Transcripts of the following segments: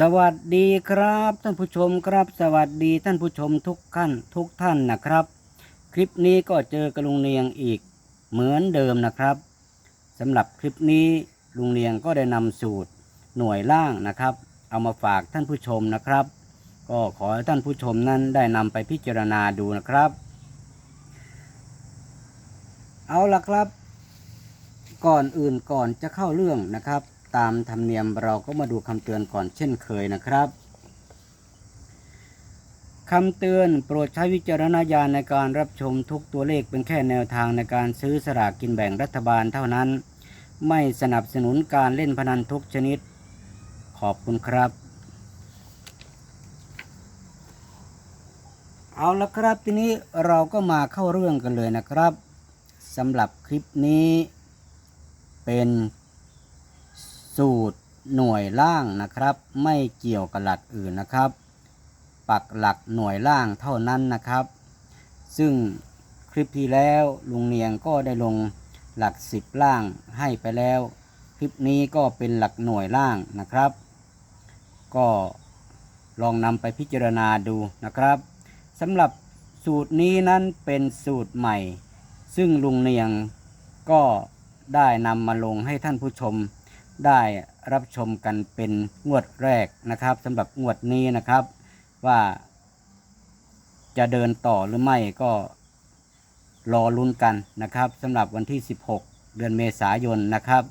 สวัสดีครับท่านผู้ชมครับ สวัสดีท่านผู้ชมทุกท่านทุกท่านนะครับ คลิปนี้ก็เจอกระลุงเนียงอีกเหมือนเดิมนะครับสำหรับคลิปนี้ลุงเนียงก็ได้นำสูตรหน่วยล่างนะครับ เอามาฝากท่านผู้ชมนะครับ ก็ขอให้ท่านผู้ชมนั้นได้นำไปพิจารณาดูนะครับ เอาละครับ ก่อนอื่นก่อนจะเข้าเรื่องนะครับ ตามธรรมเนียมเราก็มาดูคำเตือนก่อนเช่นเคยนะครับคำเตือนโปรดใช้วิจารณญาณในการรับชมทุกตัวเลขเป็นแค่แนวทางในการซื้อสลากกินแบ่งรัฐบาลเท่านั้น ไม่สนับสนุนการเล่นพนันทุกชนิด ขอบคุณครับ เอาละครับทีนี้เราก็มาเข้าเรื่องกันเลยนะครับสำหรับคลิปนี้เป็น สูตรหน่วยล่างนะครับ ไม่เกี่ยวกับหลักอื่นนะครับ ปักหลักหน่วยล่างเท่านั้นนะครับ ซึ่งคลิปที่แล้วลุงเนียงก็ได้ลงหลักสิบล่างให้ไปแล้ว คลิปนี้ก็เป็นหลักหน่วยล่างนะครับ ก็ลองนำไปพิจารณาดูนะครับสำหรับสูตรนี้นั้นเป็นสูตรใหม่ ซึ่งลุงเนียงก็ได้นำมาลงให้ท่านผู้ชม ได้รับชมกันเป็นงวดแรกนะครับสำหรับงวดนี้นะครับว่าจะเดินต่อหรือไม่ก็รอลุ้นกันนะครับสำหรับวันที่ 16 เดือนเมษายนนะครับ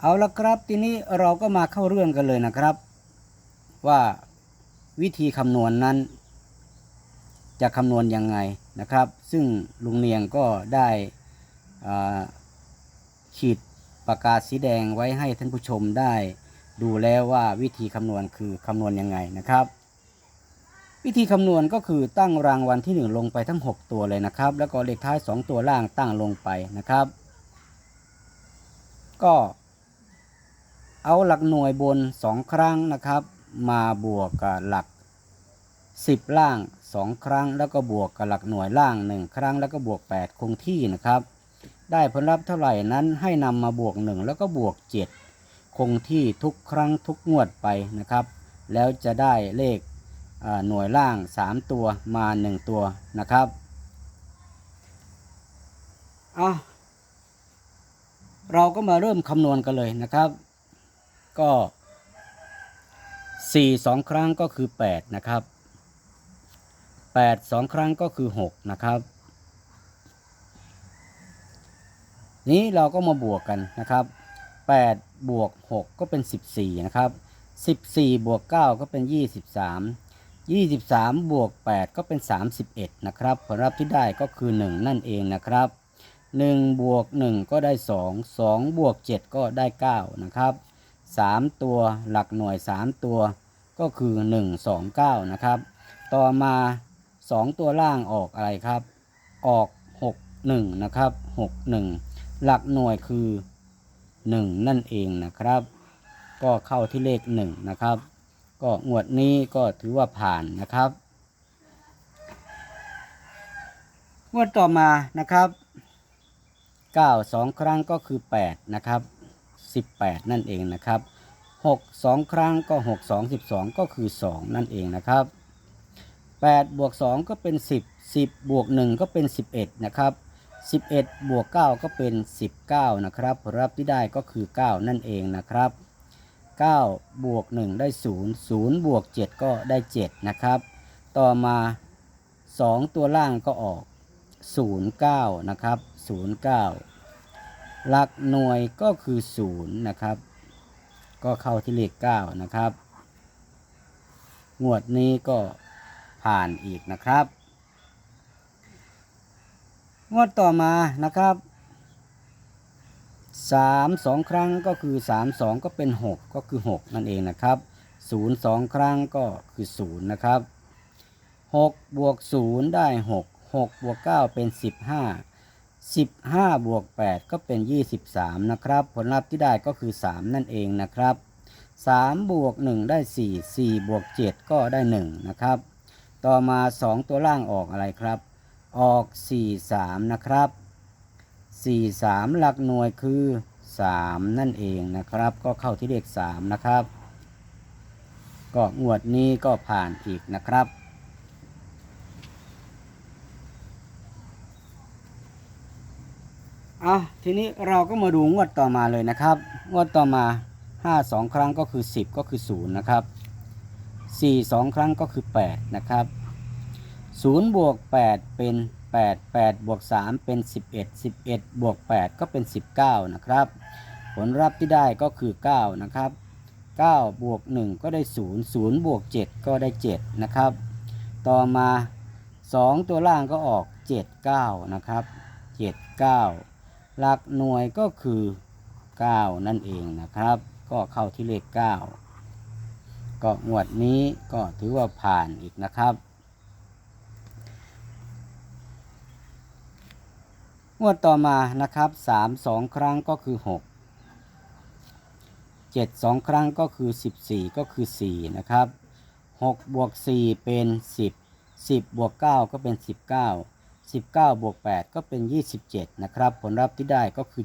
เอาละครับทีนี้เราก็มาเข้าเรื่องกันเลยนะครับ ว่าวิธีคำนวณนนั้น จะคำนวณยังไงนะครับ ซึ่งลุงเนียงก็ได้ขีด ปากกาสีแดงไว้ให้ท่านผู้ชมได้ ดูแล้วว่าวิธีคำนวณคือคำนวณยังไงนะครับ วิธีคำนวณก็คือตั้งรางวัลที่ 1 ลงไปทั้ง 6 ตัวเลยนะครับ แล้วก็เลขท้าย 2 ตัวล่างตั้งลงไปนะครับ ก็เอาหลักหน่วยบน 2 ครั้งนะครับ มาบวกกับหลัก 10 ล่าง 2 ครั้ง แล้วก็บวกกับหลักหน่วยล่าง 1 ครั้งแล้วก็บวก 8 คงที่นะครับ ได้ผลลัพธ์เท่าไหร่นั้นให้นำมาบวก 1 แล้วก็บวก 7 คงที่ทุกครั้งทุกงวดไปนะครับ แล้วจะได้เลขหน่วยล่าง 3 ตัวมา 1 ตัวนะครับเอาเราก็มาเริ่มคำนวณกันเลยนะครับ ก็ 4 2 ครั้งก็คือ 8 นะครับ 8 2 ครั้งก็คือ 6 นะครับ นี้เราก็มาบวกกันนะครับ8บวก6ก็เป็น 14นะครับ14บวก9ก็เป็น 23 23บวก8ก็เป็น 31นะครับผลลัพธ์ที่ได้ก็คือ 1 นั่นเองนะครับ1บวก1ก็ได้ 2 2บวก7ก็ได้ 9 นะครับ 3 ตัวหลักหน่วย 3 ตัวก็คือ 1 2 9 นะครับ ต่อมา 2 ตัวล่างออกอะไรครับ ออก 6 1 นะครับ 6 1 หลักหน่วยคือ 1 นั่นเองนะครับ ก็เข้าที่เลข 1 นะครับ ก็งวดนี้ก็ถือว่าผ่านนะครับงวดต่อมานะครับ 9 2 ครั้งก็คือ 8 นะครับ 18 นั่นเองนะครับ 6 2 ครั้งก็ 6 2 12 ก็คือ 2 นั่นเองนะครับ8บวก2ก็เป็น 10 10บวก1ก็เป็น 11 นะครับ 11 บวก 9 ก็เป็น 19 นะครับ ผลลัพธ์ที่ได้ก็คือ 9 นั่นเองนะครับ 9 บวก 1 ได้ 0 0 บวก 7 ก็ได้ 7 นะครับ ต่อมา 2 ตัวล่างก็ออก 09 นะครับ 09 หลักหน่วยก็คือ 0 นะครับ ก็เข้าที่เลข 9 นะครับ งวดนี้ก็ผ่านอีกนะครับ งวดต่อมานะครับสามสองครั้งก็คือสามสองก็เป็นหกก็คือหกนั่นเองนะครับศูนย์สองครั้งก็คือศูนย์นะครับหกบวกศูนย์ได้หกหกบวกเก้าเป็นสิบห้าสิบห้าบวกแปดก็เป็นยี่สิบสามนะครับ ผลลัพธ์ที่ได้ก็คือสามนั่นเองนะครับสามบวกหนึ่งได้สี่สี่บวกเจ็ดก็ได้หนึ่งนะครับ ต่อมาสองตัวล่างออกอะไรครับ ออกสี่สามนะครับสี่สามหลักหน่วยคือสามนั่นเองนะครับ ก็เข้าที่เลขสามนะครับ ก็งวดนี้ก็ผ่านอีกนะครับเอาทีนี้เราก็มาดูงวดต่อมาเลยนะครับ งวดต่อมา 5 2 ครั้งก็คือ 10 ก็คือ 0 นะครับ 4 2 ครั้งก็คือ 8 นะครับ 0บวก8เป็น 8 8 บวก 3 เป็น 11 11 บวก 8 ก็เป็น 19 นะครับ ผลลัพธ์ที่ได้ก็คือ 9 นะครับ 9 บวก 1 ก็ได้ 0 0 บวก 7 ก็ได้ 7 นะครับ ต่อมา 2 ตัวล่างก็ออก 7 9 นะครับ 7 9 หลักหน่วยก็คือ 9 นั่นเองนะครับ ก็เข้าที่เลข 9 ก็งวดนี้ก็ถือว่าผ่านอีกนะครับ งวดต่อมานะครับ3 2ครั้งก็คือ6 7 2ครั้งก็คือ14ก็คือ4นะครับ6บวก4เป็น10 10บวก9ก็เป็น19 19บวก8ก็เป็น27นะครับ ผลลัพธ์ที่ได้ก็คือ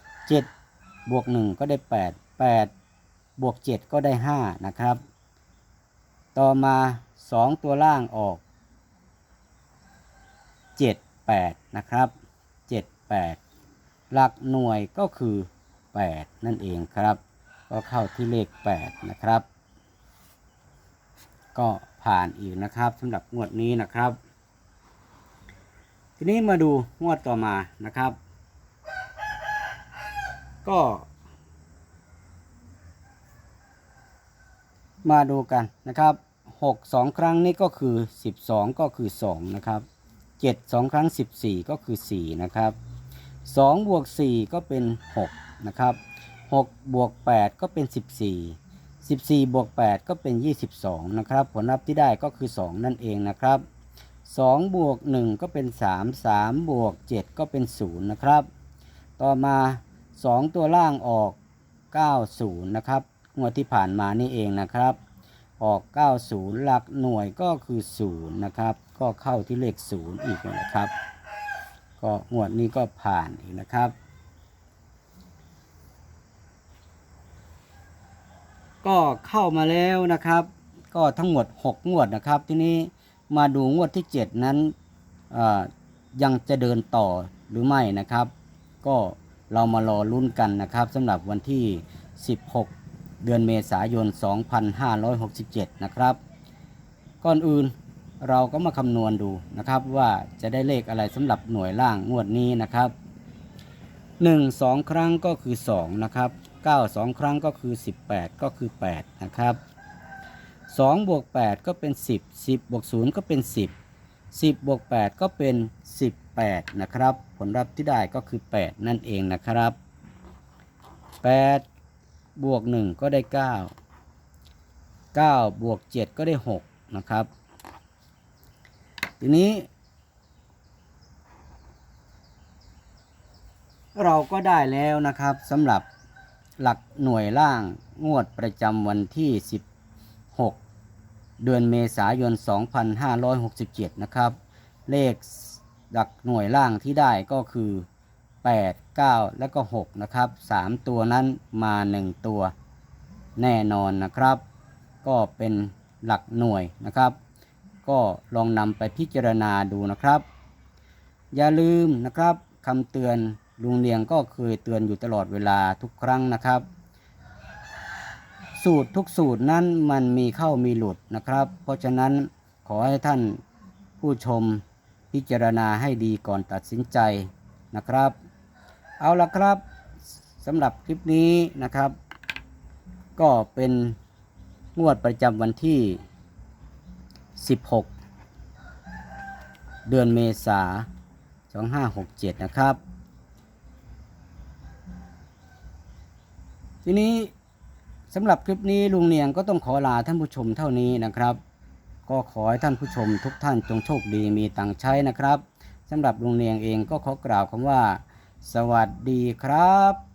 7 7บวก1ก็ได้8 8บวก7ก็ได้5นะครับ ต่อมา2ตัวล่างออก7 8นะครับ 8 หลักหน่วยก็คือ 8 นั่นเองครับ ก็เข้าที่เลข 8 นะครับ ก็ผ่านอีกนะครับสำหรับงวดนี้นะครับ ทีนี้มาดูงวดต่อมานะครับ ก็มาดูกันนะครับ 6 2 ครั้งนี้ก็คือ 12 ก็คือ 2 นะครับ 7 2 ครั้ง 14 ก็คือ 4 นะครับ 2บวก4ก็เป็น 6 นะครับ6บวก8ก็เป็น 14 14บวก8ก็เป็น 22 นะครับ ผลลัพธ์ที่ได้ก็คือ 2 นั่นเองนะครับ2บวก1ก็เป็น 3 3บวก7 ก็เป็น 0 นะครับ ต่อมา 2 ตัวล่างออก 90 นะครับ งวดที่ผ่านมานี่เองนะครับ ออก 90 หลักหน่วยก็คือ 0 นะครับ ก็เข้าที่เลข 0 อีกนะครับ ก็งวดนี้ก็ผ่านอีกนะครับ ก็เข้ามาแล้วนะครับ ก็ทั้งหมด 6 งวดนะครับ ทีนี้มาดูงวดที่ 7 นั้นยังจะเดินต่อหรือไม่นะครับ ก็เรามารอลุ้นกันนะครับสำหรับวันที่ 16 เดือนเมษายน 2567 นะครับ ก่อนอื่น เราก็มาคำนวณดูนะครับว่าจะได้เลขอะไรสำหรับหน่วยล่างงวดนี้นะครับ 1 2 ครั้งก็คือ 2 นะครับ 9 2 ครั้งก็คือ 18 ก็คือ 8 นะครับ 2 บวก 8 ก็เป็น 10 10 บวก 0 ก็เป็น 10 10 บวก 8 ก็เป็น 18 นะครับ ผลลัพธ์ที่ได้ก็คือ 8 นั่นเองนะครับ 8 บวก 1 ก็ได้ 9 9 บวก 7 ก็ได้ 6 นะครับ ทีนี้ เราก็ได้แล้วนะครับสำหรับหลักหน่วยล่างงวดประจำวันที่ 16 เดือนเมษายน 2567 นะครับ เลขหลักหน่วยล่างที่ได้ก็คือ 8 9 และก็ 6 นะครับ 3 ตัวนั้นมา 1 ตัวแน่นอนนะครับ ก็เป็นหลักหน่วยนะครับ ก็ลองนำไปพิจารณาดูนะครับ อย่าลืมนะครับคำเตือนลุงเลียงก็เคยเตือนอยู่ตลอดเวลาทุกครั้งนะครับ สูตรทุกสูตรนั้นมันมีเข้ามีหลุดนะครับ เพราะฉะนั้นขอให้ท่านผู้ชมพิจารณาให้ดีก่อนตัดสินใจนะครับ เอาละครับสำหรับคลิปนี้นะครับ ก็เป็นงวดประจำวันที่ 16 เดือนเมษา2567 นะครับ ทีนี้สำหรับคลิปนี้ลุงเนียงก็ต้องขอลาท่านผู้ชมเท่านี้นะครับ ก็ขอให้ท่านผู้ชมทุกท่านจงโชคดีมีตังค์ใช้นะครับสำหรับลุงเนียงเองก็ขอกล่าวคำว่า สวัสดีครับ